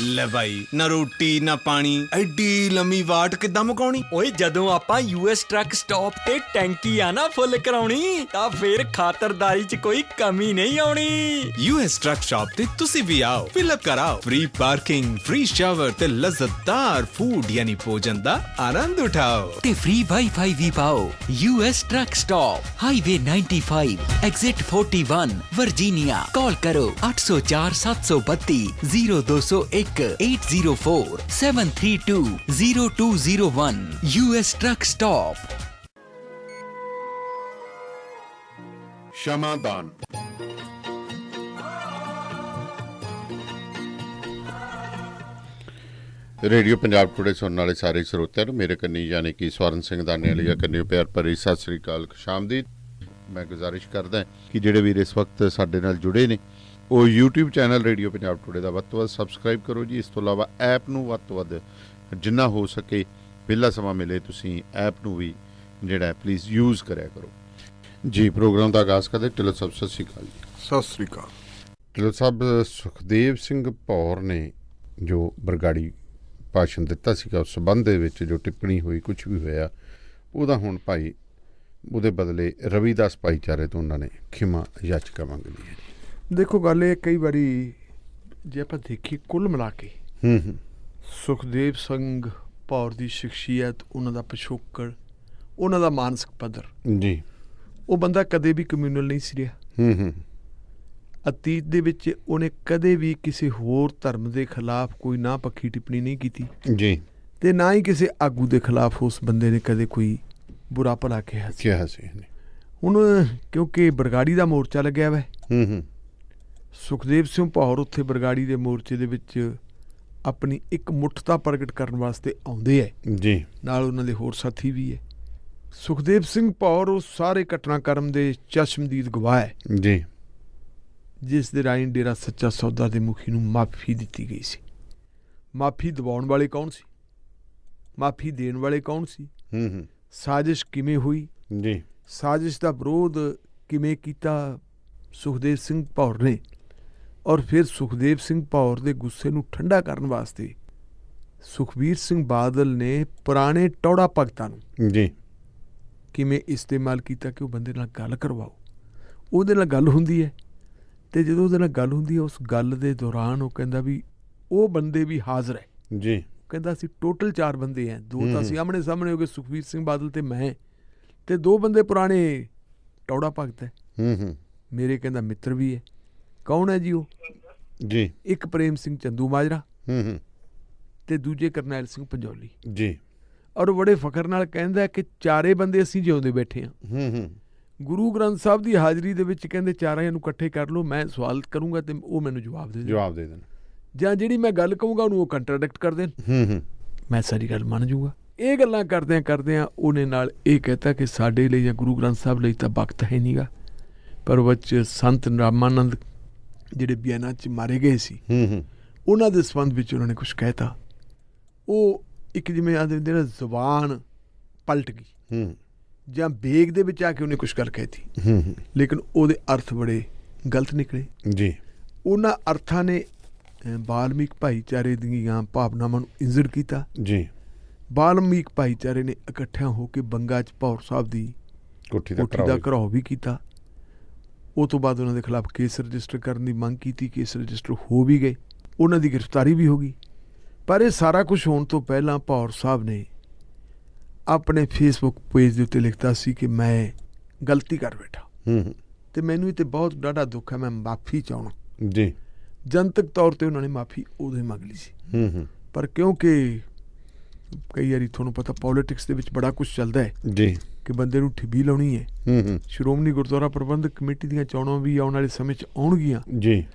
ਲੈ ਭਾਈ ਨਾ ਰੋਟੀ ਨਾ ਪਾਣੀ। ਐਡੀ ਲੰਮੀ ਵਾਟ ਕਿੱਦਾਂ ਮੁਕਾਉਣੀ? ਓਏ ਜਦੋਂ ਆਪਾਂ ਯੂਐਸ ਟਰੱਕ ਸਟਾਪ ਤੇ ਟੈਂਕੀ ਆ ਨਾ ਫੁੱਲ ਕਰਾਉਣੀ ਤਾਂ ਫੇਰ ਖਾਤਰਦਾਰੀ 'ਚ ਕੋਈ ਕਮੀ ਨਹੀਂ ਆਉਣੀ। ਯੂਐਸ ਟਰੱਕ ਸ਼ਾਪ ਤੇ ਤੁਸੀਂ ਵੀ ਆਓ ਫਿਲ ਅਪ ਕਰਾਓ। ਫ੍ਰੀ ਪਾਰਕਿੰਗ ਫ੍ਰੀ ਸ਼ਾਵਰ ਤੇ ਲਜ਼ਤਦਾਰ ਫੂਡ ਯਾਨੀ ਭੋਜਨ ਦਾ ਆਨੰਦ ਉਠਾਓ। ਤੇ ਫ੍ਰੀ ਵਾਈਫਾਈ ਵੀ ਪਾਓ US truck stop highway 95 exit 41 Virginia. Call ਕਰੋ 804 732 0201 804 732 0201 ਯੂਐਸ ਟਰੱਕ ਸਟਾਪ ਸ਼ਮਾਦਾਨ ਰੇਡੀਓ ਪੰਜਾਬ ਟੁਡੇ ਸੁਣਨ ਵਾਲੇ ਸਾਰੇ ਸਰੋਤਿਆਂ ਨੂੰ ਮੇਰੇ ਕੰਨੀ ਯਾਨੀ ਕਿ ਸਵਰਨ ਸਿੰਘ ਦਾਨੇ ਵਾਲੀ ਕੰਨੀ ਪਿਆਰ ਭਰੀ ਸਤਿ ਸ੍ਰੀ ਅਕਾਲ ਖੁਸ਼ਾਮਦੀਦ ਮੈਂ ਗੁਜ਼ਾਰਿਸ਼ ਕਰਦਾ ਕਿ ਜਿਹੜੇ ਵੀਰ ਇਸ ਵਕਤ ਸਾਡੇ ਨਾਲ ਜੁੜੇ ਨੇ ਉਹ YouTube channel radio Punjab today ਦਾ ਵੱਧ ਤੋਂ ਵੱਧ ਸਬਸਕ੍ਰਾਈਬ ਕਰੋ ਜੀ। ਇਸ ਤੋਂ ਇਲਾਵਾ ਐਪ ਨੂੰ ਵੱਧ ਤੋਂ ਵੱਧ ਜਿੰਨਾ ਹੋ ਸਕੇ ਵਿਹਲਾ ਸਮਾਂ ਮਿਲੇ ਤੁਸੀਂ ਐਪ ਨੂੰ ਵੀ ਜਿਹੜਾ ਪਲੀਜ਼ ਯੂਜ਼ ਕਰਿਆ ਕਰੋ। ਜੀ ਪ੍ਰੋਗਰਾਮ ਦਾ ਆਗਾਜ਼ ਕਰਦੇ ਢਿੱਲੋਂ ਸਾਹਿਬ ਸਤਿ ਸ੍ਰੀ ਅਕਾਲ ਜੀ। ਸਤਿ ਸ੍ਰੀ ਅਕਾਲ। ਢਿੱਲੋਂ ਸਾਹਿਬ ਸੁਖਦੇਵ ਸਿੰਘ ਭੌਰ ਨੇ ਜੋ ਬਰਗਾੜੀ ਭਾਸ਼ਣ ਦਿੱਤਾ ਸੀਗਾ ਉਸ ਸਬੰਧ ਦੇ ਵਿੱਚ ਜੋ ਟਿੱਪਣੀ ਹੋਈ ਕੁਝ ਵੀ ਹੋਇਆ ਉਹਦਾ ਹੁਣ ਭਾਈ ਉਹਦੇ ਬਦਲੇ ਰਵੀਦਾਸ ਭਾਈਚਾਰੇ ਤੋਂ ਉਹਨਾਂ ਨੇ ਖਿਮਾ ਯਾਚਕਾ ਮੰਗ ਲਈ ਹੈ ਦੇਖੋ ਗੱਲ ਇਹ ਕਈ ਵਾਰੀ ਜੇ ਆਪਾਂ ਦੇਖੀ ਕੁੱਲ ਮਿਲਾ ਕੇ ਹੂੰ ਹੂੰ। ਸੁਖਦੇਵ ਸਿੰਘ ਭੌਰ ਦੀ ਸ਼ਖਸੀਅਤ ਉਹਨਾਂ ਦਾ ਪਿਛੋਕੜ ਉਹਨਾਂ ਦਾ ਮਾਨਸਿਕ ਪੱਧਰ ਜੀ। ਉਹ ਬੰਦਾ ਕਦੇ ਵੀ ਕਮਿਊਨਲ ਨਹੀਂ ਸੀ ਰਿਹਾ। ਹੂੰ ਹੂੰ। ਅਤੀਤ ਦੇ ਵਿੱਚ ਉਹਨੇ ਕਦੇ ਵੀ ਕਿਸੇ ਹੋਰ ਧਰਮ ਦੇ ਖਿਲਾਫ ਕੋਈ ਨਾ ਪੱਖੀ ਟਿੱਪਣੀ ਨਹੀਂ ਕੀਤੀ। ਜੀ। ਤੇ ਨਾ ਹੀ ਕਿਸੇ ਆਗੂ ਦੇ ਖਿਲਾਫ ਉਸ ਬੰਦੇ ਨੇ ਕਦੇ ਕੋਈ ਬੁਰਾ ਭਲਾ ਕਿਹਾ ਸੀ। ਕਿਹਾ ਸੀ ਹੁਣ ਕਿਉਂਕਿ ਬਰਗਾੜੀ ਦਾ ਮੋਰਚਾ ਲੱਗਿਆ ਵਾ। ਹੂੰ ਹੂੰ। ਸੁਖਦੇਵ ਸਿੰਘ ਭੌਰ ਉੱਥੇ ਬਰਗਾੜੀ ਦੇ ਮੋਰਚੇ ਦੇ ਵਿੱਚ ਆਪਣੀ ਇੱਕ ਮੁੱਠਤਾ ਪ੍ਰਗਟ ਕਰਨ ਵਾਸਤੇ ਆਉਂਦੇ ਐ। ਜੀ। ਨਾਲ ਉਹਨਾਂ ਦੇ ਹੋਰ ਸਾਥੀ ਵੀ ਐ। ਸੁਖਦੇਵ ਸਿੰਘ ਭੌਰ ਉਹ ਸਾਰੇ ਘਟਨਾਕ੍ਰਮ ਦੇ ਚਸ਼ਮਦੀਦ ਗਵਾਹ ਹੈ ਜੀ। ਜਿਸ ਦੇ ਰਾਹੀਂ ਡੇਰਾ ਸੱਚਾ ਸੌਦਾ ਦੇ ਮੁਖੀ ਨੂੰ ਮਾਫੀ ਦਿੱਤੀ ਗਈ ਸੀ। ਮਾਫੀ ਦਿਵਾਉਣ ਵਾਲੇ ਕੌਣ ਸੀ? ਮਾਫੀ ਦੇਣ ਵਾਲੇ ਕੌਣ ਸੀ? ਹੂੰ ਹੂੰ। ਸਾਜ਼ਿਸ਼ ਕਿਵੇਂ ਹੋਈ? ਜੀ। ਸਾਜ਼ਿਸ਼ ਦਾ ਵਿਰੋਧ ਕਿਵੇਂ ਕੀਤਾ ਸੁਖਦੇਵ ਸਿੰਘ ਭੌਰ ਨੇ? ਔਰ ਫਿਰ ਸੁਖਦੇਵ ਸਿੰਘ ਭੌਰ ਦੇ ਗੁੱਸੇ ਨੂੰ ਠੰਡਾ ਕਰਨ ਵਾਸਤੇ ਸੁਖਬੀਰ ਸਿੰਘ ਬਾਦਲ ਨੇ ਪੁਰਾਣੇ ਟੌੜਾ ਭਗਤਾਂ ਨੂੰ ਜੀ। ਕਿਵੇਂ ਇਸਤੇਮਾਲ ਕੀਤਾ ਕਿ ਉਹ ਬੰਦੇ ਨਾਲ ਗੱਲ ਕਰਵਾਓ। ਉਹਦੇ ਨਾਲ ਗੱਲ ਹੁੰਦੀ ਹੈ ਤੇ ਜਦੋਂ ਉਹਦੇ ਨਾਲ ਗੱਲ ਹੁੰਦੀ ਹੈ ਉਸ ਗੱਲ ਦੇ ਦੌਰਾਨ ਉਹ ਕਹਿੰਦਾ ਵੀ ਉਹ ਬੰਦੇ ਵੀ ਹਾਜ਼ਰ ਹੈ। ਜੀ। ਕਹਿੰਦਾ ਅਸੀਂ ਟੋਟਲ 4 ਬੰਦੇ ਆ ਦੋ ਤਾਂ ਹੂੰ। ਅਸੀਂ ਆਮਣੇ ਸਾਹਮਣੇ ਹੋ ਗਏ ਸੁਖਬੀਰ ਸਿੰਘ ਬਾਦਲ ਤੇ ਮੈਂ ਤੇ ਦੋ ਬੰਦੇ ਪੁਰਾਣੇ ਟੌੜਾ ਭਗਤ ਹੈ। ਹੂੰ ਹੂੰ। ਮੇਰੇ ਕਹਿੰਦਾ ਮਿੱਤਰ ਵੀ ਹੈ। ਕੌਣ ਹੈ ਜੀ ਉਹ? ਜੀ। ਇੱਕ ਪ੍ਰੇਮ ਸਿੰਘ ਚੰਦੂ ਮਾਜਰਾ ਹੂੰ ਹੂੰ। ਤੇ ਦੂਜੇ ਕਰਨੈਲ ਸਿੰਘ ਪੰਜੌਲੀ। ਜੀ। ਔਰ ਬੜੇ ਫਖਰ ਨਾਲ ਕਹਿੰਦਾ ਕਿ ਚਾਰੇ ਬੰਦੇ ਅਸੀਂ ਜਿਉਂਦੇ ਬੈਠੇ ਹਾਂ। ਹੂੰ ਹੂੰ। ਗੁਰੂ ਗ੍ਰੰਥ ਸਾਹਿਬ ਦੀ ਹਾਜ਼ਰੀ ਦੇ ਵਿੱਚ ਕਹਿੰਦੇ ਚਾਰਾਂ ਨੂੰ ਇਕੱਠੇ ਕਰ ਲਓ ਮੈਂ ਸਵਾਲ ਕਰੂੰਗਾ ਤੇ ਉਹ ਮੈਨੂੰ ਜਵਾਬ ਦੇ ਦੇ ਜਵਾਬ ਦੇ ਦੇਣ। ਜਾਂ ਜਿਹੜੀ ਮੈਂ ਗੱਲ ਕਹੂੰਗਾ ਉਹਨੂੰ ਉਹ ਕੰਟਰਡਿਕਟ ਕਰ ਦੇਣ। ਹੂੰ ਹੂੰ। ਮੈਂ ਸਾਰੀ ਗੱਲ ਮੰਨ ਜਾਊਗਾ। ਇਹ ਗੱਲਾਂ ਕਰਦਿਆਂ ਕਰਦਿਆਂ ਉਹਨੇ ਨਾਲ ਇਹ ਕਹਿਤਾ ਕਿ ਸਾਡੇ ਲਈ ਜਾਂ ਗੁਰੂ ਗ੍ਰੰਥ ਸਾਹਿਬ ਲਈ ਤਾਂ ਵਕਤ ਹੈ ਨਹੀਂਗਾ ਪਰ ਉਹ 'ਚ ਸੰਤ ਰਾਮਾਨੰਦ ਜਿਹੜੇ ਬਿਆਨਾ ਚ ਮਾਰੇ ਗਏ ਸੀ ਹੂੰ ਹੂੰ। ਉਹਨਾਂ ਦੇ ਸੰਬੰਧ ਵਿੱਚ ਉਹਨਾਂ ਨੇ ਕੁਝ ਕਹਿਤਾ। ਉਹ ਇੱਕ ਜਿਵੇਂ ਆਦੇ ਨਾ ਜ਼ੁਬਾਨ ਪਲਟ ਗਈ। ਹੂੰ। ਜਾਂ ਬੇਗ ਦੇ ਵਿੱਚ ਆ ਕੇ ਉਹਨੇ ਕੁਝ ਗੱਲ ਕਹਿਤੀ ਹੂੰ ਹੂੰ। ਲੇਕਿਨ ਉਹਦੇ ਅਰਥ ਬੜੇ ਗਲਤ ਨਿਕਲੇ। ਜੀ। ਉਹਨਾਂ ਅਰਥਾਂ ਨੇ ਬਾਲਮੀਕ ਭਾਈਚਾਰੇ ਦੀਆਂ ਭਾਵਨਾਵਾਂ ਨੂੰ ਇੰਜ਼ਰਡ ਕੀਤਾ। ਜੀ। ਬਾਲਮੀਕ ਭਾਈਚਾਰੇ ਨੇ ਇਕੱਠਿਆਂ ਹੋ ਕੇ ਬੰਗਾ ਚ ਭੌਰ ਸਾਹਿਬ ਦੀ ਕੋਠੀ ਦਾ ਘਰਾਓ ਵੀ ਕੀਤਾ। ਉਹ ਤੋਂ ਬਾਅਦ ਉਹਨਾਂ ਦੇ ਖਿਲਾਫ ਕੇਸ ਰਜਿਸਟਰ ਕਰਨ ਦੀ ਮੰਗ ਕੀਤੀ ਕੇਸ ਰਜਿਸਟਰ ਹੋ ਵੀ ਗਏ। ਉਹਨਾਂ ਦੀ ਗ੍ਰਿਫਤਾਰੀ ਵੀ ਹੋ ਗਈ। ਪਰ ਇਹ ਸਾਰਾ ਕੁਝ ਹੋਣ ਤੋਂ ਪਹਿਲਾਂ ਭੌਰ ਸਾਹਿਬ ਨੇ ਆਪਣੇ ਫੇਸਬੁੱਕ ਪੇਜ ਦੇ ਉੱਤੇ ਲਿਖਤਾ ਸੀ ਕਿ ਮੈਂ ਗਲਤੀ ਕਰ ਬੈਠਾ। ਹੂੰ ਹੂੰ। ਤੇ ਮੈਨੂੰ ਇਹ ਤੇ ਬਹੁਤ ਡਾਢਾ ਦੁੱਖ ਹੈ ਮੈਂ ਮਾਫੀ ਚਾਹਣਾ ਜੀ। ਜਨਤਕ ਤੌਰ ਤੇ ਉਹਨਾਂ ਨੇ ਮਾਫੀ ਉਦੋਂ ਹੀ ਮੰਗ ਲਈ ਸੀ। ਹੂੰ ਹੂੰ। ਪਰ ਕਿਉਂਕਿ ਕਈ ਵਾਰੀ ਤੁਹਾਨੂੰ ਪਤਾ ਪੋਲਿਟਿਕਸ ਦੇ ਵਿੱਚ ਬੜਾ ਕੁਝ ਚੱਲਦਾ ਹੈ। ਜੀ। ਕਿ ਬੰਦੇ ਨੂੰ ਠਿੱਬੀ ਲਾਉਣੀ ਹੈ। ਹੂੰ ਹੂੰ। ਸ਼੍ਰੋਮਣੀ ਗੁਰਦੁਆਰਾ ਪ੍ਰਬੰਧਕ ਕਮੇਟੀ ਦੀਆਂ ਚੋਣਾਂ ਵੀ ਆਉਣ ਵਾਲੇ ਸਮੇਂ 'ਚ ਆਉਣਗੀਆਂ। ਜੀ।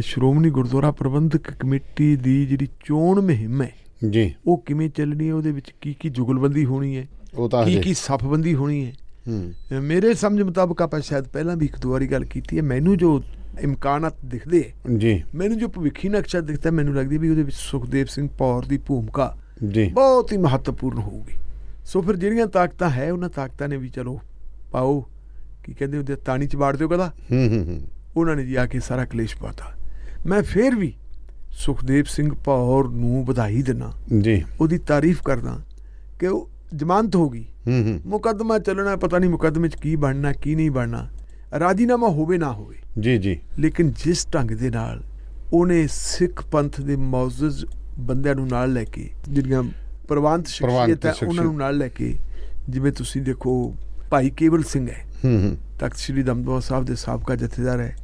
ਸ਼੍ਰੋਮਣੀ ਗੁਰਦੁਆਰਾ ਪ੍ਰਬੰਧਕ ਕਮੇਟੀ ਦੀ ਜਿਹੜੀ ਚੋਣ ਮੁਹਿੰਮ ਹੈ ਜੀ। ਉਹ ਕਿਵੇਂ ਚੱਲਣੀ ਹੈ ਉਹਦੇ ਵਿੱਚ ਕੀ ਕੀ ਜੁਗਲਬੰਦੀ ਹੋਣੀ ਹੈ ਉਹ ਤਾਂ ਕੀ ਕੀ ਸਫਬੰਦੀ ਹੋਣੀ ਹੈ। ਹੂੰ। ਮੇਰੇ ਸਮਝ ਮੁਤਾਬਕ ਆਪਾਂ ਸ਼ਾਇਦ ਪਹਿਲਾਂ ਵੀ ਇੱਕ ਦੋ ਵਾਰੀ ਗੱਲ ਕੀਤੀ ਹੈ। ਮੈਨੂੰ ਜੋ ਇਮਕਾਨਾਤ ਦਿਖਦੇ ਜੀ। ਮੈਨੂੰ ਜੋ ਭਵਿੱਖੀ ਨਕਸ਼ਾ ਦਿਖਦਾ ਮੈਨੂੰ ਲੱਗਦੀ ਵੀ ਉਹਦੇ ਵਿੱਚ ਸੁਖਦੇਵ ਸਿੰਘ ਪੌਰ ਦੀ ਭੂਮਿਕਾ ਜੀ। ਬਹੁਤ ਹੀ ਮਹੱਤਵਪੂਰਨ ਹੋਊਗੀ। ਸੋ ਫਿਰ ਜਿਹੜੀਆਂ ਤਾਕਤਾਂ ਹੈ ਉਹਨਾਂ ਤਾਕਤਾਂ ਨੇ ਵੀ ਚਲੋ ਪਾਓ। ਕੀ ਕਹਿੰਦੇ ਹੁੰਦੇ ਆ, ਤਾਣੀ ਚ ਬਾੜ ਦਿਓ ਕਦਾ। ਹੂੰ ਹੂੰ ਹੂੰ। ਉਹਨਾਂ ਨੇ ਜੀ ਆ ਕੇ ਸਾਰਾ ਕਲੇਸ਼ ਪਾਤਾ। ਮੈਂ ਫੇਰ ਵੀ ਸੁਖਦੇਵ ਸਿੰਘ ਭੌਰ ਨੂੰ ਵਧਾਈ ਦਿੰਦਾ ਜੀ। ਉਹਦੀ ਤਾਰੀਫ ਕਰਦਾ ਕਿ ਉਹ ਜ਼ਮਾਨਤ ਹੋ ਗਈ। ਹੂੰ ਹੂੰ। ਮੁਕੱਦਮਾ ਚੱਲਣਾ ਪਤਾ ਨਹੀਂ ਮੁਕੱਦਮੇ 'ਚ ਕੀ ਬਣਨਾ ਕੀ ਨਹੀਂ ਬਣਨਾ। ਰਾਜੀਨਾਮਾ ਹੋਵੇ ਨਾ ਹੋਵੇ। ਜੀ ਜੀ। ਲੇਕਿਨ ਜਿਸ ਢੰਗ ਦੇ ਨਾਲ ਉਹਨੇ ਸਿੱਖ ਪੰਥ ਦੇ ਮੌਜੂਦ ਬੰਦਿਆਂ ਨੂੰ ਨਾਲ ਲੈ ਕੇ ਜਿਹੜੀਆਂ ਪ੍ਰਵਾਨਤ ਸ਼ਖਸੀਅਤ ਹੈ ਉਹਨਾਂ ਨੂੰ ਨਾਲ ਲੈ ਕੇ ਜਿਵੇਂ ਤੁਸੀਂ ਦੇਖੋ ਭਾਈ ਕੇਵਲ ਸਿੰਘ ਹੈ। ਹੂੰ ਹੂੰ। ਤਖਤ ਸ੍ਰੀ ਦਮਦਮਾ ਸਾਹਿਬ ਦੇ ਸਾਬਕਾ ਜਥੇਦਾਰ ਹੈ।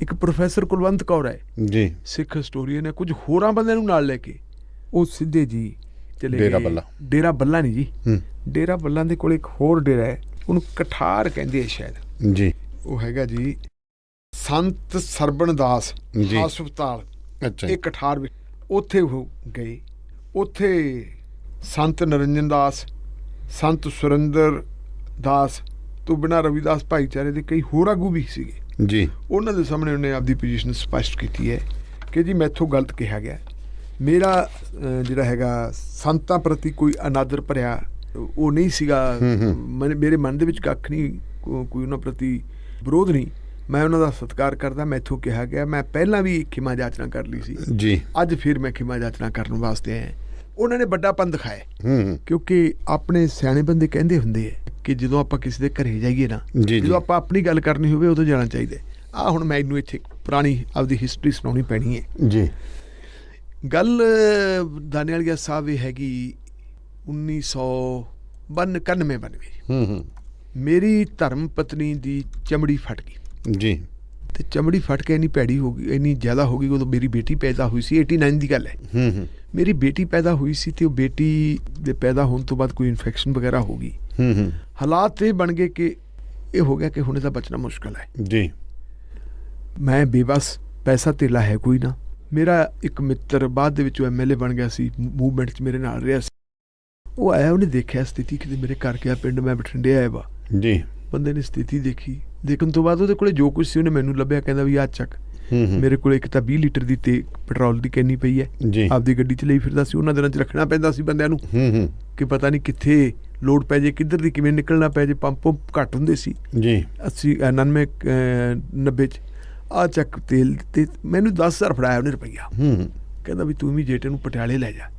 ਇੱਕ ਪ੍ਰੋਫੈਸਰ ਕੁਲਵੰਤ ਕੌਰ ਹੈ। ਜੀ। ਸਿੱਖ ਹਿਸਟੋਰੀਅਨ ਹੈ। ਕੁਝ ਹੋਰਾਂ ਬੰਦਿਆਂ ਨੂੰ ਨਾਲ ਲੈ ਕੇ ਉਹ ਸਿੱਧੇ ਜੀ ਚਲੇ ਡੇਰਾ ਗਏ। ਬੱਲਾ। ਡੇਰਾ ਬੱਲਾ ਨਹੀਂ ਜੀ। ਹੂੰ। ਡੇਰਾ ਬੱਲਾ ਦੇ ਕੋਲ ਇੱਕ ਹੋਰ ਡੇਰਾ ਹੈ। ਉਹਨੂੰ ਕਠਾਰ ਕਹਿੰਦੇ ਆ ਸ਼ਾਇਦ। ਜੀ। ਉਹ ਹੈਗਾ ਜੀ ਸੰਤ ਸਰਬਣ ਦਾਸ ਜੀ। ਹਸਪਤਾਲ। ਅੱਛਾ ਇਹ ਕਠਾਰ ਵਿੱਚ ਉੱਥੇ ਉਹ ਗਏ। ਉੱਥੇ ਸੰਤ ਨਰਿੰਜਨ ਦਾਸ ਸੰਤ ਸੁਰਿੰਦਰ ਦਾਸ ਤੋਂ ਬਿਨਾਂ ਰਵਿਦਾਸ ਭਾਈਚਾਰੇ ਦੇ ਕਈ ਹੋਰ ਆਗੂ ਵੀ ਸੀਗੇ। ਜੀ। ਉਹਨਾਂ ਦੇ ਸਾਹਮਣੇ ਉਹਨੇ ਆਪਦੀ ਪੋਜੀਸ਼ਨ ਸਪਸ਼ਟ ਕੀਤੀ ਹੈ ਕਿ ਜੀ ਮੈਥੋਂ ਗਲਤ ਕਿਹਾ ਗਿਆ। ਮੇਰਾ ਜਿਹੜਾ ਹੈਗਾ ਸੰਤਾਂ ਪ੍ਰਤੀ ਕੋਈ ਅਨਾਦਰ ਭਰਿਆ ਉਹ ਨਹੀਂ ਸੀਗਾ। ਮੇਰੇ ਮਨ ਦੇ ਵਿੱਚ ਕੱਖ ਨਹੀਂ ਕੋਈ ਉਹਨਾਂ ਪ੍ਰਤੀ ਵਿਰੋਧ ਨਹੀਂ। ਮੈਂ ਉਹਨਾਂ ਦਾ ਸਤਿਕਾਰ ਕਰਦਾ ਮੈਥੋਂ ਕਿਹਾ ਗਿਆ। ਮੈਂ ਪਹਿਲਾਂ ਵੀ ਖਿਮਾ ਜਾਚਨਾ ਕਰ ਲਈ ਸੀ। ਜੀ। ਅੱਜ ਫਿਰ ਮੈਂ ਖਿਮਾ ਜਾਚਨਾ ਕਰਨ ਵਾਸਤੇ ਆਇਆ। ਉਹਨਾਂ ਨੇ ਵੱਡਾ ਪੰਨ ਦਿਖਾਇਆ ਕਿਉਂਕਿ ਆਪਣੇ ਸਿਆਣੇ ਬੰਦੇ ਕਹਿੰਦੇ ਹੁੰਦੇ ਆ ਕਿ ਜਦੋਂ ਆਪਾਂ ਕਿਸੇ ਦੇ ਘਰੇ ਜਾਈਏ ਨਾ। ਜਦੋਂ ਆਪਾਂ ਆਪਣੀ ਗੱਲ ਕਰਨੀ ਹੋਵੇ ਉਦੋਂ ਜਾਣਾ ਚਾਹੀਦਾ। ਆ ਹੁਣ ਮੈਨੂੰ ਇੱਥੇ ਪੁਰਾਣੀ ਆਪਦੀ ਹਿਸਟਰੀ ਸੁਣਾਉਣੀ ਪੈਣੀ ਹੈ। ਜੀ। ਗੱਲ ਦਾਨਿਆਲੀਆ ਸਾਹਿਬ ਇਹ ਹੈਗੀ 1992 92 ਹੂੰ ਹੂੰ। ਮੇਰੀ ਧਰਮ ਪਤਨੀ ਦੀ ਚਮੜੀ ਫਟ ਗਈ। ਜੀ। ਤੇ ਚਮੜੀ ਫਟ ਕੇ ਇੰਨੀ ਭੈੜੀ ਹੋ ਗਈ ਇੰਨੀ ਜ਼ਿਆਦਾ ਹੋ ਗਈ ਉਦੋਂ ਮੇਰੀ ਬੇਟੀ ਪੈਦਾ ਹੋਈ ਸੀ 89 ਦੀ ਗੱਲ ਹੈ। ਹੂੰ ਹੂੰ। ਮੇਰੀ ਬੇਟੀ ਪੈਦਾ ਹੋਈ ਸੀ ਤੇ ਉਹ ਬੇਟੀ ਦੇ ਪੈਦਾ ਹੋਣ ਤੋਂ ਬਾਅਦ ਕੋਈ ਇਨਫੈਕਸ਼ਨ ਵਗੈਰਾ ਹੋ ਗਈ। ਹੂੰ ਹੂੰ। ਹਾਲਾਤ ਇਹ ਬਣ ਗਏ ਕਿ ਇਹ ਹੋ ਗਿਆ ਕਿ ਹੁਣ ਇਹਦਾ ਬਚਣਾ ਮੁਸ਼ਕਲ ਹੈ। ਜੀ। ਮੈਂ ਬੇਬਸ ਪੈਸਾ ਧੇਲਾ ਹੈ ਕੋਈ ਨਾ। ਮੇਰਾ ਇੱਕ ਮਿੱਤਰ ਬਾਅਦ ਦੇ ਵਿੱਚ ਐਮਐਲਏ ਬਣ ਗਿਆ ਸੀ ਮੂਵਮੈਂਟ 'ਚ ਮੇਰੇ ਨਾਲ ਰਿਹਾ ਸੀ। ਉਹ ਆਇਆ ਉਹਨੇ ਦੇਖਿਆ ਸਥਿਤੀ ਕਿਤੇ ਮੇਰੇ ਘਰ ਗਿਆ ਪਿੰਡ ਮੈਂ ਬਠਿੰਡੇ ਆਇਆ ਵਾ। ਜੀ। ਬੰਦੇ ਨੇ ਸਥਿਤੀ ਦੇਖੀ। ਦੇਖਣ ਤੋਂ ਬਾਅਦ ਉਹਦੇ ਕੋਲੇ ਜੋ ਕੁਝ ਸੀ ਉਹਨੇ ਮੈਨੂੰ ਲੱਭਿਆ ਕਹਿੰਦਾ ਵੀ ਆ ਚੱਕ। ਮੇਰੇ ਕੋਲੇ ਇੱਕ ਤਾਂ 20 ਲੀਟਰ ਦੀ ਤੇ ਪੈਟਰੋਲ ਦੀ ਕੈਨੀ ਪਈ ਹੈ। ਆਪਦੀ ਗੱਡੀ 'ਚ ਲਈ ਫਿਰਦਾ ਸੀ ਉਹਨਾਂ ਦਿਨਾਂ 'ਚ ਰੱਖਣਾ ਪੈਂਦਾ ਸੀ ਬੰਦਿਆਂ ਨੂੰ। ਹੂੰ ਹੂੰ। ਕਿ ਪਤਾ ਨਹੀਂ ਕਿੱਥੇ ਲੋਡ ਪੈ ਜੇ ਕਿੱਧਰ ਦੀ ਕਿਵੇਂ ਨਿਕਲਣਾ ਪੈ ਜੇ ਪੰਪ ਪੰਪ ਘੱਟ ਹੁੰਦੇ ਸੀ। ਜੀ। 80 ਅ, 99 ਅ, 90 ਚ ਆ ਚੱਕ ਤੇਲ ਤੇ ਮੈਨੂੰ 10000 ਫੜਾਇਆ ਉਹਨੇ ਰੁਪਈਆ। ਹੂੰ। ਕਹਿੰਦਾ ਵੀ ਤੂੰ ਵੀ ਜੇਟੇ ਨੂੰ ਪਟਿਆਲੇ ਲੈ ਜਾ।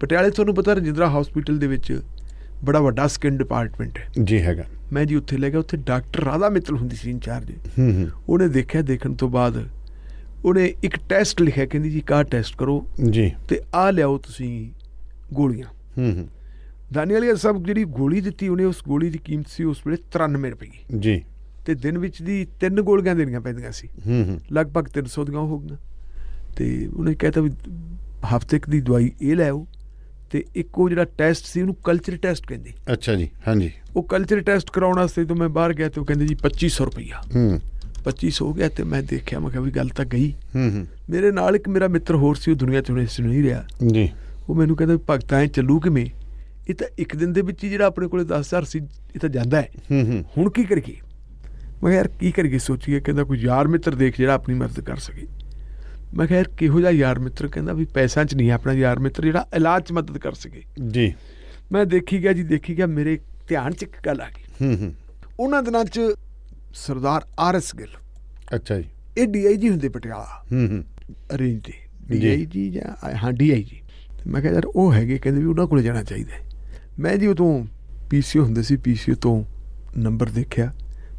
ਪਟਿਆਲੇ ਤੁਹਾਨੂੰ ਪਤਾ ਰਜਿੰਦਰਾ ਹਸਪੀਟਲ ਦੇ ਵਿੱਚ ਬੜਾ ਵੱਡਾ ਸਕਿਨ ਡਿਪਾਰਟਮੈਂਟ ਹੈ। ਜੀ ਹੈਗਾ। ਮੈਂ ਜੀ ਉੱਥੇ ਲੈ ਗਿਆ ਉੱਥੇ ਡਾਕਟਰ ਰਾਧਾ ਮਿੱਤਲ ਹੁੰਦੀ ਸੀ ਇੰਚਾਰਜ। ਹੂੰ ਹੂੰ। ਉਹਨੇ ਦੇਖਿਆ ਦੇਖਣ ਤੋਂ ਬਾਅਦ ਉਹਨੇ ਇੱਕ ਟੈਸਟ ਲਿਖਿਆ ਕਹਿੰਦੀ ਜੀ ਕਾ ਟੈਸਟ ਕਰੋ? ਜੀ। ਤੇ ਆ ਲਿਆਓ ਤੁਸੀਂ ਗੋਲੀਆਂ। ਹੂੰ ਹੂੰ। ਦਾਨੀਵਾਲੀਆ ਸਾਹਿਬ ਜਿਹੜੀ ਗੋਲੀ ਦਿੱਤੀ ਉਹਨੇ ਉਸ ਗੋਲੀ ਦੀ ਕੀਮਤ ਸੀ ਉਸ ਵੇਲੇ 93 ਰੁਪਏ। ਜੀ। ਤੇ ਦਿਨ ਵਿੱਚ ਦੀ ਤਿੰਨ ਗੋਲੀਆਂ ਦੇਣੀਆਂ ਪੈਂਦੀਆਂ ਸੀ। ਹੂੰ ਹੂੰ। ਲਗਭਗ 300 ਦੀਆਂ ਹੋ ਗਈਆਂ। ਤੇ ਉਹਨੇ ਕਹਿਤਾ ਵੀ ਹਫ਼ਤੇ ਕੁ ਦੀ ਦਵਾਈ ਇਹ ਲੈ ਆਓ। ਤੇ ਇੱਕ ਉਹ ਜਿਹੜਾ ਟੈਸਟ ਸੀ ਉਹਨੂੰ ਕਲਚਰ ਟੈਸਟ ਕਹਿੰਦੇ। ਅੱਛਾ ਜੀ ਹਾਂਜੀ। ਉਹ ਕਲਚਰ ਟੈਸਟ ਕਰਾਉਣ ਵਾਸਤੇ ਜਦੋਂ ਮੈਂ ਬਾਹਰ ਗਿਆ ਤੇ ਉਹ ਕਹਿੰਦੇ ਜੀ 2500 ਰੁਪਈਆ। ਹੂੰ। 2500 ਹੋ ਗਿਆ ਤੇ ਮੈਂ ਦੇਖਿਆ ਮੈਂ ਕਿਹਾ ਵੀ ਗੱਲ ਤਾਂ ਗਈ। ਹੂੰ ਹੂੰ। ਮੇਰੇ ਨਾਲ ਇੱਕ ਮੇਰਾ ਮਿੱਤਰ ਹੋਰ ਸੀ ਉਹ ਦੁਨੀਆ 'ਚ ਹੁਣ ਇਸ ਨਹੀਂ ਰਿਹਾ। ਜੀ। ਉਹ ਮੈਨੂੰ ਕਹਿੰਦਾ ਭਗਤਾਂ ਐ ਚੱਲੂ ਕਿਵੇਂ? ਇਹ ਤਾਂ ਇੱਕ ਦਿਨ ਦੇ ਵਿੱਚ ਹੀ ਜਿਹੜਾ ਆਪਣੇ ਕੋਲੇ 10000 ਸੀ ਇਹ ਤਾਂ ਜਾਂਦਾ ਹੈ। ਹੂੰ ਹੂੰ। ਹੁਣ ਕੀ ਕਰੀਏ? ਮੈਂ ਕਿਹਾ ਯਾਰ ਕੀ ਕਰੀਏ ਸੋਚੀਏ ਕਹਿੰਦਾ ਕੋਈ ਯਾਰ ਮਿੱਤਰ ਦੇਖ ਜਿਹੜਾ ਆਪਣੀ ਮਦਦ ਕਰ ਸਕੇ। ਮੈਂ ਯਾਰ ਕਿਹੋ ਜਿਹਾ ਯਾਰ ਮਿੱਤਰ ਕਹਿੰਦਾ ਵੀ ਪੈਸਿਆਂ 'ਚ ਨਹੀਂ ਆਪਣਾ ਯਾਰ ਮਿੱਤਰ ਜਿਹੜਾ ਇਲਾਜ 'ਚ ਮਦਦ ਕਰ ਸਕੇ। ਜੀ। ਮੈਂ ਦੇਖੀ ਗਿਆ ਜੀ ਦੇਖੀ ਗਿਆ ਮੇਰੇ ਧਿਆਨ 'ਚ ਇੱਕ ਗੱਲ ਆ ਗਈ। ਹੂੰ ਹੂੰ। ਉਹਨਾਂ ਦਿਨਾਂ 'ਚ ਸਰਦਾਰ ਆਰ ਐਸ ਗਿੱਲ ਅੱਛਾ ਜੀ। ਇਹ ਡੀਆਈਜੀ ਹੁੰਦੇ ਪਟਿਆਲਾ। ਹੂੰ ਹੂੰ। ਰੇਂਜ ਦੇ। ਡੀਆਈਜੀ ਜਾਂ ਹਾਂ ਡੀਆਈਜੀ ਮੈਂ ਕਿਹਾ ਯਾਰ ਉਹ ਹੈਗੇ ਕਹਿੰਦੇ ਵੀ ਉਹਨਾਂ ਕੋਲੇ ਜਾਣਾ ਚਾਹੀਦਾ। ਮੈਂ ਜੀ ਉਦੋਂ ਪੀਸੀਓ ਹੁੰਦੇ ਸੀ ਪੀਸੀਓ ਤੋਂ ਨੰਬਰ ਦੇਖਿਆ।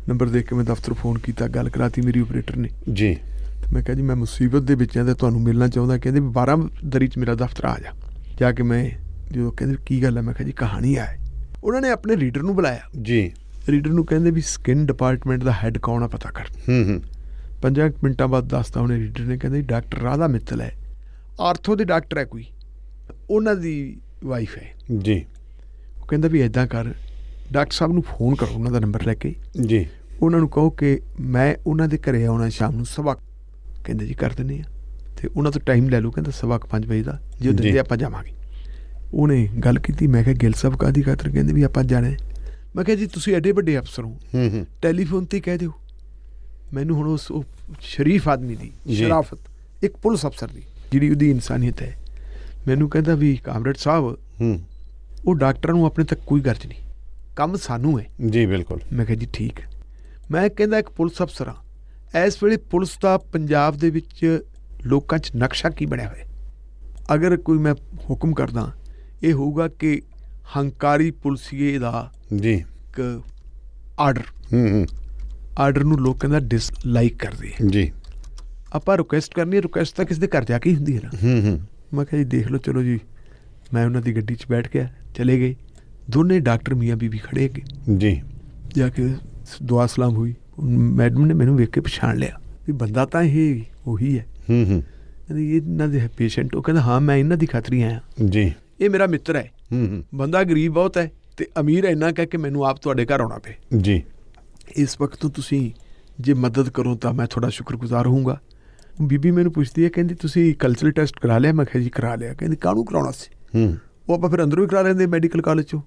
ਨੰਬਰ ਦੇਖ ਕੇ ਮੈਂ ਦਫ਼ਤਰ ਫੋਨ ਕੀਤਾ ਗੱਲ ਕਰਾਤੀ ਮੇਰੀ ਆਪਰੇਟਰ ਨੇ। ਜੀ। ਤੇ ਮੈਂ ਕਿਹਾ ਜੀ ਮੈਂ ਮੁਸੀਬਤ ਦੇ ਵਿੱਚ ਹਾਂ ਤੇ ਤੁਹਾਨੂੰ ਮਿਲਣਾ ਚਾਹੁੰਦਾ। ਕਹਿੰਦੇ ਵੀ 12 ਦਰੀ ਚ ਮੇਰਾ ਦਫ਼ਤਰ ਆ ਜਾ। ਜਾ ਕੇ ਮੈਂ ਜਦੋਂ ਕਹਿੰਦੇ ਕੀ ਗੱਲ ਹੈ ਮੈਂ ਕਿਹਾ ਜੀ ਕਹਾਣੀ ਆ ਹੈ। ਉਹਨਾਂ ਨੇ ਆਪਣੇ ਰੀਡਰ ਨੂੰ ਬੁਲਾਇਆ। ਜੀ। ਰੀਡਰ ਨੂੰ ਕਹਿੰਦੇ ਵੀ ਸਕਿਨ ਡਿਪਾਰਟਮੈਂਟ ਦਾ ਹੈੱਡ ਕੌਣ ਆ ਪਤਾ ਕਰ। ਹੂੰ ਹੂੰ। ਪੰਜਾਂ ਕੁ ਮਿੰਟਾਂ ਬਾਅਦ ਦੱਸਦਾ ਉਹਨੇ ਰੀਡਰ ਨੇ ਕਹਿੰਦੇ ਡਾਕਟਰ ਰਾਧਾ ਮਿੱਤਲ ਹੈ। ਆਰਥੋ ਦੇ ਡਾਕਟਰ ਹੈ ਕੋਈ। ਉਹਨਾਂ ਦੀ ਵਾਈਫ ਹੈ। ਜੀ। ਉਹ ਕਹਿੰਦਾ ਵੀ ਐਦਾਂ ਕਰ ਡਾਕਟਰ ਸਾਹਿਬ ਨੂੰ ਫੋਨ ਕਰੋ ਉਹਨਾਂ ਦਾ ਨੰਬਰ ਲੈ ਕੇ। ਜੀ। ਉਹਨਾਂ ਨੂੰ ਕਹੋ ਕਿ ਮੈਂ ਉਹਨਾਂ ਦੇ ਘਰੇ ਆਉਣਾ ਸ਼ਾਮ ਨੂੰ ਸਵਾ। ਕਹਿੰਦੇ ਜੀ ਕਰ ਦਿੰਦੇ ਆ। ਤੇ ਉਹਨਾਂ ਤੋਂ ਟਾਈਮ ਲੈ ਲਓ ਕਹਿੰਦਾ ਸਵਾ 5 ਵਜੇ ਦਾ ਜੇ ਉਹ ਜੀ। ਦਿੰਦੇ ਆਪਾਂ ਜਾਵਾਂਗੇ। ਉਹਨੇ ਗੱਲ ਕੀਤੀ ਮੈਂ ਕਿਹਾ ਗਿੱਲ ਸਾਹਿਬ ਕਾਦੀ ਖਾਤਰ ਕਹਿੰਦੇ ਵੀ ਆਪਾਂ ਜਾਣਾ। ਮੈਂ ਕਿਹਾ ਜੀ ਤੁਸੀਂ ਐਡੇ ਵੱਡੇ ਅਫਸਰ ਹੋ। ਹੂੰ ਹੂੰ। ਟੈਲੀਫੋਨ ਤੇ ਕਹਿ ਦਿਓ। ਮੈਨੂੰ ਹੁਣ ਉਸ ਉਹ ਸ਼ਰੀਫ ਆਦਮੀ ਦੀ। ਸ਼ਰਾਫਤ ਇੱਕ ਪੁਲਿਸ ਅਫਸਰ ਦੀ ਜਿਹੜੀ ਉਹਦੀ ਇਨਸਾਨੀਅਤ ਹੈ। ਮੈਨੂੰ ਕਹਿੰਦਾ ਵੀ ਕਾਮਰੇਡ ਸਾਹਿਬ ਹੂੰ। ਉਹ ਡਾਕਟਰਾਂ ਨੂੰ ਆਪਣੇ ਤੱਕ ਕੋਈ ਗਰਜ ਨਹੀਂ। ਕੰਮ ਸਾਨੂੰ ਹੈ। ਜੀ ਬਿਲਕੁਲ। ਮੈਂ ਕਿਹਾ ਜੀ ਠੀਕ ਮੈਂ ਕਹਿੰਦਾ ਇੱਕ ਪੁਲਿਸ ਅਫਸਰ ਹਾਂ। ਇਸ ਵੇਲੇ ਪੁਲਿਸ ਦਾ ਪੰਜਾਬ ਦੇ ਵਿੱਚ ਲੋਕਾਂ 'ਚ ਨਕਸ਼ਾ ਕੀ ਬਣਿਆ ਹੋਇਆ? ਅਗਰ ਕੋਈ ਮੈਂ ਹੁਕਮ ਕਰਦਾ ਇਹ ਹੋਊਗਾ ਕਿ ਹੰਕਾਰੀ ਪੁਲਸੀਏ ਦਾ ਜੀ। ਇੱਕ ਆਰਡਰ। ਹੂੰ ਹੂੰ। ਆਰਡਰ ਨੂੰ ਲੋਕਾਂ ਦਾ ਡਿਸਲਾਈਕ ਕਰਦੇ ਆ। ਜੀ। ਆਪਾਂ ਰਿਕੁਐਸਟ ਕਰਨੀ ਰਿਕੁਐਸਟ ਤਾਂ ਕਿਸੇ ਦੇ ਘਰ ਜਾ ਕੇ ਹੀ ਹੁੰਦੀ ਹੈ ਨਾ। ਹੂੰ ਹੂੰ। ਮੈਂ ਕਿਹਾ ਜੀ ਦੇਖ ਲਓ ਚਲੋ ਜੀ। ਮੈਂ ਉਹਨਾਂ ਦੀ ਗੱਡੀ 'ਚ ਬੈਠ ਗਿਆ ਚਲੇ ਗਏ। ਦੋਨੇ ਡਾਕਟਰ ਮੀਆਂ ਬੀਬੀ ਖੜੇ ਹੈਗੇ ਜੀ। ਜਾ ਕੇ ਦੁਆ ਸਲਾਮ ਹੋਈ। ਮੈਡਮ ਨੇ ਮੈਨੂੰ ਵੇਖ ਕੇ ਪਛਾਣ ਲਿਆ ਵੀ ਬੰਦਾ ਤਾਂ ਇਹ ਉਹੀ ਹੈ। ਹੂੰ ਹੂੰ। ਕਹਿੰਦੀ ਇਹ ਇਹਨਾਂ ਦੇ ਪੇਸ਼ੈਂਟ ਉਹ ਕਹਿੰਦਾ ਹਾਂ ਮੈਂ ਇਹਨਾਂ ਦੀ ਖਾਤਰ ਆਇਆ। ਜੀ। ਇਹ ਮੇਰਾ ਮਿੱਤਰ ਹੈ। ਹੂੰ ਹੂੰ। ਬੰਦਾ ਗਰੀਬ ਬਹੁਤ ਹੈ ਤੇ ਅਮੀਰ ਇੰਨਾ ਕਹਿ ਕੇ ਮੈਨੂੰ ਆਪ ਤੁਹਾਡੇ ਘਰ ਆਉਣਾ ਪਏ ਜੀ। ਇਸ ਵਕਤ ਤੋਂ ਤੁਸੀਂ ਜੇ ਮਦਦ ਕਰੋ ਤਾਂ ਮੈਂ ਤੁਹਾਡਾ ਸ਼ੁਕਰਗੁਜ਼ਾਰ ਹੋਊਂਗਾ। ਬੀਬੀ ਮੈਨੂੰ ਪੁੱਛਦੀ ਹੈ ਕਹਿੰਦੀ ਤੁਸੀਂ ਕਲਚਰਲ ਟੈਸਟ ਕਰਾ ਲਿਆ? ਮੈਂ ਕਿਹਾ ਜੀ ਕਰਾ ਲਿਆ। ਕਹਿੰਦੀ ਕਾਹਨੂੰ ਕਰਾਉਣਾ ਸੀ? ਹੂੰ। ਉਹ ਆਪਾਂ ਫਿਰ ਅੰਦਰੋਂ ਹੀ ਕਰਾ ਲੈਂਦੇ ਮੈਡੀਕਲ ਕਾਲਜ ਚੋਂ।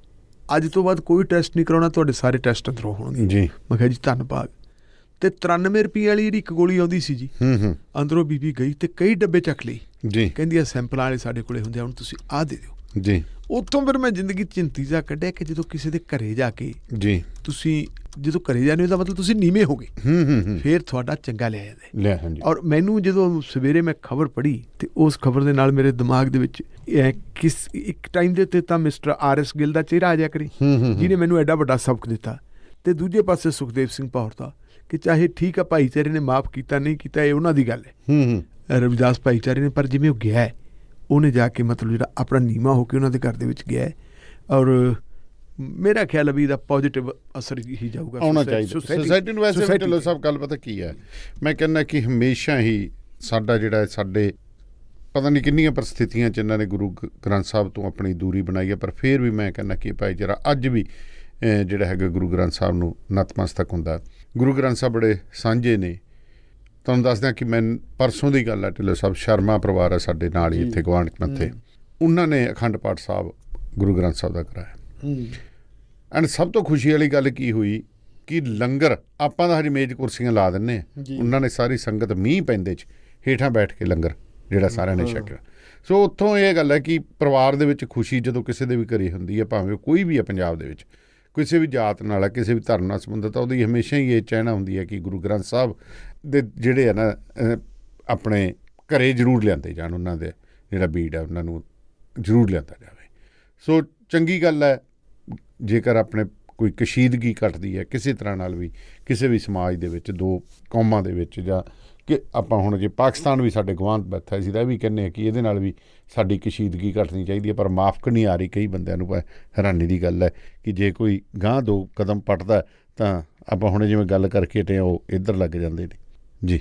ਅੱਜ ਤੋਂ ਬਾਅਦ ਕੋਈ ਟੈਸਟ ਨਹੀਂ ਕਰਾਉਣਾ ਤੁਹਾਡੇ ਸਾਰੇ ਟੈਸਟ ਅੰਦਰੋਂ ਹੋਣਗੇ। ਜੀ। ਮੈਂ ਕਿਹਾ ਜੀ ਧੰਨਵਾਦ। ਤੇ 93 ਰੁਪਏ ਵਾਲੀ ਜਿਹੜੀ ਇੱਕ ਗੋਲੀ ਆਉਂਦੀ ਸੀ ਜੀ ਹੂੰ ਹੂੰ। ਅੰਦਰੋਂ ਬੀਬੀ ਗਈ ਤੇ ਕਈ ਡੱਬੇ ਚੱਕ ਲਈ ਜੀ। ਕਹਿੰਦੀ ਆ ਸੈਂਪਲਾਂ ਵਾਲੇ ਸਾਡੇ ਕੋਲੇ ਹੁੰਦੇ ਆ ਹੁਣ ਤੁਸੀਂ ਆਹ ਦੇ ਦਿਓ। ਜੀ। ਉੱਥੋਂ ਫਿਰ ਮੈਂ ਜ਼ਿੰਦਗੀ 'ਚ ਚਿੰਤੀਜਾ ਕੱਢਿਆ ਕਿ ਜਦੋਂ ਕਿਸੇ ਦੇ ਘਰੇ ਜਾ ਕੇ ਜੀ। ਤੁਸੀਂ ਜਦੋਂ ਘਰੇ ਜਾਂਦੇ ਹੋ ਤਾਂ ਮਤਲਬ ਤੁਸੀਂ ਨੀਵੇਂ ਹੋਗੇ। ਹੂੰ ਹੂੰ ਹੂੰ। ਫਿਰ ਤੁਹਾਡਾ ਚੰਗਾ ਲਿਆ ਜਾਂਦਾ। ਲੈ ਹਾਂਜੀ ਔਰ ਮੈਨੂੰ ਜਦੋਂ ਸਵੇਰੇ ਮੈਂ ਖਬਰ ਪੜ੍ਹੀ ਤੇ ਉਸ ਖਬਰ ਦੇ ਨਾਲ ਮੇਰੇ ਦਿਮਾਗ ਦੇ ਵਿੱਚ ਇਹ ਕਿਸ ਇੱਕ ਟਾਈਮ ਦੇ ਉੱਤੇ ਤਾਂ ਮਿਸਟਰ ਆਰ ਐਸ ਗਿੱਲ ਦਾ ਚਿਹਰਾ ਆ ਜਾ ਕਰੀ। ਜਿਹਨੇ ਮੈਨੂੰ ਐਡਾ ਵੱਡਾ ਸਬਕ ਦਿੱਤਾ। ਤੇ ਦੂਜੇ ਪਾਸੇ ਸੁਖਦੇਵ ਸਿੰਘ ਭੌਰ ਦਾ ਕਿ ਚਾਹੇ ਠੀਕ ਆ ਭਾਈਚਾਰੇ ਨੇ ਮਾਫ ਕੀਤਾ ਨਹੀਂ ਕੀਤਾ ਇਹ ਉਹਨਾਂ ਦੀ ਗੱਲ ਹੈ। ਹੂੰ ਹੂੰ। ਰਵਿਦਾਸ ਭਾਈਚਾਰੇ ਨੇ ਪਰ ਜਿਵੇਂ ਉਹ ਗਿਆ ਹੈ ਉਹਨੇ ਜਾ ਕੇ ਮਤਲਬ ਜਿਹੜਾ ਆਪਣਾ ਨੀਮਾ ਹੋ ਕੇ ਉਹਨਾਂ ਦੇ ਘਰ ਦੇ ਵਿੱਚ ਗਿਆ ਹੈ ਔਰ ਮੇਰਾ ਖਿਆਲ ਹੈ ਵੀ ਇਹਦਾ ਪੋਜ਼ਿਟਿਵ ਅਸਰ ਹੀ ਜਾਊਗਾ ਆਉਣਾ ਚਾਹੀਦਾ। ਸੋਸਾਇਟੀ ਨੂੰ। ਵੈਸੇ ਢਿੱਲੋਂ। ਸਾਹਿਬ ਗੱਲ ਪਤਾ ਕੀ ਹੈ? ਮੈਂ ਕਹਿੰਦਾ ਕਿ ਹਮੇਸ਼ਾ ਹੀ ਸਾਡਾ ਜਿਹੜਾ ਸਾਡੇ ਪਤਾ ਨਹੀਂ ਕਿੰਨੀਆਂ ਪਰਿਸਥਿਤੀਆਂ ਚ ਇਹਨਾਂ ਨੇ ਗੁਰੂ ਗ੍ਰੰਥ ਸਾਹਿਬ ਤੋਂ ਆਪਣੀ ਦੂਰੀ ਬਣਾਈ ਹੈ ਪਰ ਫਿਰ ਵੀ ਮੈਂ ਕਹਿੰਦਾ ਕਿ ਭਾਈ ਜਰਾ ਅੱਜ ਵੀ ਜਿਹੜਾ ਹੈਗਾ ਗੁਰੂ ਗ੍ਰੰਥ ਸਾਹਿਬ ਨੂੰ ਨਤਮਸਤਕ ਹੁੰਦਾ। ਗੁਰੂ ਗ੍ਰੰਥ ਸਾਹਿਬ ਬੜੇ ਸਾਂਝੇ ਨੇ। ਤੁਹਾਨੂੰ ਦੱਸਦਾ ਕਿ ਮੈਂ ਪਰਸੋਂ ਦੀ ਗੱਲ ਹੈ ਢਿੱਲੋਂ ਸਾਹਿਬ ਸ਼ਰਮਾ ਪਰਿਵਾਰ ਹੈ ਸਾਡੇ ਨਾਲ ਹੀ ਇੱਥੇ ਗਵਾਂਢ ਮੱਥੇ। ਉਹਨਾਂ ਨੇ ਅਖੰਡ ਪਾਠ ਸਾਹਿਬ ਗੁਰੂ ਗ੍ਰੰਥ ਸਾਹਿਬ ਦਾ ਕਰਾਇਆ। ਐਂਡ ਸਭ ਤੋਂ ਖੁਸ਼ੀ ਵਾਲੀ ਗੱਲ ਕੀ ਹੋਈ ਕਿ ਲੰਗਰ ਆਪਾਂ ਤਾਂ ਹਰੀ ਮੇਜ਼ ਕੁਰਸੀਆਂ ਲਾ ਦਿੰਨੇ ਆ। ਉਹਨਾਂ ਨੇ ਸਾਰੀ ਸੰਗਤ ਮੀਂਹ ਪੈਂਦੇ ਚ ਹੇਠਾਂ ਬੈਠ ਕੇ ਲੰਗਰ ਜਿਹੜਾ ਸਾਰਿਆਂ ਨੇ ਛਕਿਆ। ਸੋ ਉੱਥੋਂ ਇਹ ਗੱਲ ਹੈ ਕਿ ਪਰਿਵਾਰ ਦੇ ਵਿੱਚ ਖੁਸ਼ੀ ਜਦੋਂ ਕਿਸੇ ਦੇ ਵੀ ਘਰੇ ਹੁੰਦੀ ਹੈ ਭਾਵੇਂ ਕੋਈ ਵੀ ਹੈ ਪੰਜਾਬ ਦੇ ਵਿੱਚ ਕਿਸੇ ਵੀ ਜਾਤ ਨਾਲ ਹੈ ਕਿਸੇ ਵੀ ਧਰਮ ਨਾਲ ਸੰਬੰਧਿਤ ਹੈ ਉਹਦੀ ਹਮੇਸ਼ਾ ਹੀ ਇਹ ਚਾਹਨਾ ਹੁੰਦੀ ਹੈ ਕਿ ਗੁਰੂ ਗ੍ਰੰਥ ਸਾਹਿਬ ਦੇ ਜਿਹੜੇ ਆ ਨਾ ਆਪਣੇ ਘਰੇ ਜ਼ਰੂਰ ਲਿਆਂਦੇ ਜਾਣ, ਉਹਨਾਂ ਦੇ ਜਿਹੜਾ ਬੀੜ ਹੈ ਉਹਨਾਂ ਨੂੰ ਜ਼ਰੂਰ ਲਿਆਂਦਾ ਜਾਵੇ। ਸੋ ਚੰਗੀ ਗੱਲ ਹੈ, ਜੇਕਰ ਆਪਣੇ ਕੋਈ ਕਸ਼ੀਦਗੀ ਘਟਦੀ ਹੈ, ਕਿਸੇ ਤਰ੍ਹਾਂ ਨਾਲ ਵੀ ਕਿਸੇ ਵੀ ਸਮਾਜ ਦੇ ਵਿੱਚ, ਦੋ ਕੌਮਾਂ ਦੇ ਵਿੱਚ ਜਾਂ ਕਿ ਆਪਾਂ ਹੁਣ ਜੇ ਪਾਕਿਸਤਾਨ ਵੀ ਸਾਡੇ ਗਵਾਂਢ ਬੈਠਾ ਸੀ, ਤਾਂ ਇਹ ਵੀ ਕਹਿੰਦੇ ਆ ਕਿ ਇਹਦੇ ਨਾਲ ਵੀ ਸਾਡੀ ਕਸ਼ੀਦਗੀ ਘਟਣੀ ਚਾਹੀਦੀ ਹੈ, ਪਰ ਮਾਫਕ ਨਹੀਂ ਆ ਰਹੀ ਕਈ ਬੰਦਿਆਂ ਨੂੰ ਹੈਰਾਨੀ ਦੀ ਗੱਲ ਹੈ ਕਿ ਜੇ ਕੋਈ ਗਾਂ ਦੋ ਕਦਮ ਪਟਦਾ, ਤਾਂ ਆਪਾਂ ਹੁਣ ਜਿਵੇਂ ਗੱਲ ਕਰਕੇ ਹਟੇ ਉਹ ਇੱਧਰ ਲੱਗ ਜਾਂਦੇ ਨੇ। ਜੀ।